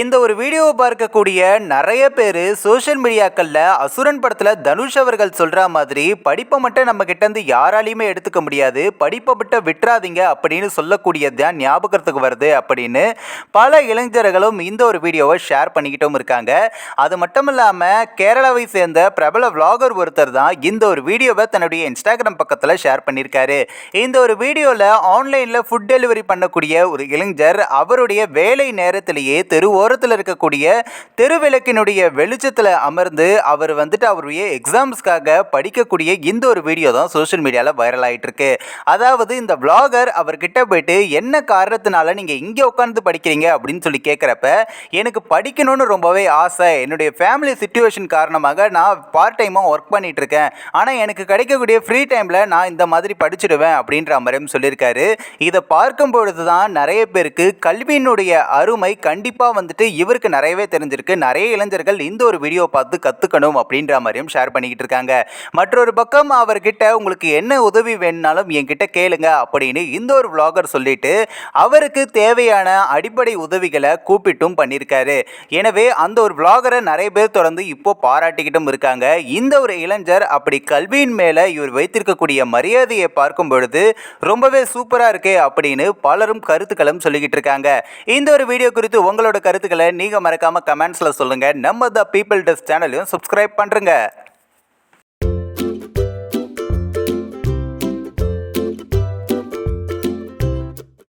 இந்த ஒரு வீடியோவை பார்க்கக்கூடிய நிறைய பேர் சோஷியல் மீடியாக்களில் அசுரன் படத்தில் தனுஷ் அவர்கள் சொல்கிற மாதிரி படிப்பை மட்டும் நம்ம கிட்டேருந்து யாராலையுமே எடுத்துக்க முடியாது. படிப்பை மட்டும் விட்டுறாதீங்க அப்படின்னு சொல்லக்கூடியது தான் ஞாபகத்துக்கு வருது அப்படின்னு பல இளைஞர்களும் இந்த ஒரு வீடியோவை ஷேர் பண்ணிக்கிட்டும் இருக்காங்க. அது மட்டும் இல்லாமல் கேரளாவை சேர்ந்த பிரபல விளாகர் ஒருத்தர் தான் இந்த ஒரு வீடியோவை தன்னுடைய இன்ஸ்டாகிராம் பக்கத்தில் ஷேர் பண்ணியிருக்காரு இந்த ஒரு வீடியோவில் ஆன்லைனில் ஃபுட் டெலிவரி பண்ணக்கூடிய ஒரு இளைஞர் அவருடைய வேலை நேரத்திலேயே தெருவோ ஓரத்தில் இருக்கக்கூடிய தெருவிளக்கினுடைய வெளிச்சத்தில் அமர்ந்து அவர் வந்துட்டு அவருடைய எக்ஸாம்ஸ்க்காக படிக்கக்கூடிய இந்த ஒரு வீடியோ தான் சோஷியல் மீடியாவில் வைரல் ஆகிட்டு இருக்கு அதாவது இந்த விளாகர் அவர்கிட்ட போயிட்டு என்ன காரணத்தினால நீங்கள் இங்கே உட்காந்து படிக்கிறீங்க? அப்படின்னு சொல்லி கேட்குறப்ப எனக்கு படிக்கணும்னு ரொம்பவே ஆசை. என்னுடைய ஃபேமிலி சுச்சுவேஷன் காரணமாக நான் பார்ட் டைமாக ஒர்க் பண்ணிட்டு இருக்கேன் ஆனால் எனக்கு கிடைக்கக்கூடிய ஃப்ரீ டைமில் நான் இந்த மாதிரி படிச்சிடுவேன். அப்படின்ற மாதிரியும் சொல்லியிருக்காரு. இதை பார்க்கும் பொழுது தான் நிறைய பேருக்கு கல்வியினுடைய அருமை கண்டிப்பாக வந்துட்டு இவருக்கு நிறையவே தெரிஞ்சிருக்கு. நிறைய இளைஞர்கள் இந்த ஒரு வீடியோ பார்த்து கற்றுக்கணும் அப்படின்ற மாதிரியும் ஷேர் பண்ணிக்கிட்டு இருக்காங்க. மற்றொரு பக்கம் அவர்கிட்ட உங்களுக்கு என்ன உதவி வேணுனாலும் என்கிட்ட கேளுங்க அப்படின்னு இந்த ஒரு விளாகர் சொல்லிட்டு அவருக்கு தேவையான அடிப்படை உதவிகளை கூப்பிட்டும் பண்ணியிருக்காரு. எனவே அந்த ஒரு விளாகரை நிறைய பேர் தொடர்ந்து இப்போ பாராட்டிக்கிட்டும் இருக்காங்க. இந்த ஒரு இளைஞர் அப்படி கல்வியின் மேலே இவர் வைத்திருக்கக்கூடிய மரியாதையை பார்க்கும் பொழுது ரொம்பவே சூப்பராக இருக்கே அப்படின்னு பலரும் கருத்துக்களும் சொல்லிக்கிட்டு இருக்காங்க. இந்த ஒரு வீடியோ குறித்து உங்களோட கருத்து கருத்துக்களை நீங்கள் மறக்காமல் கமெண்ட்ஸில் சொல்லுங்கள் நம்ம த பீப்பிள் டெஸ்ட் சேனலையும் சப்ஸ்கிரைப் பண்ணுறங்க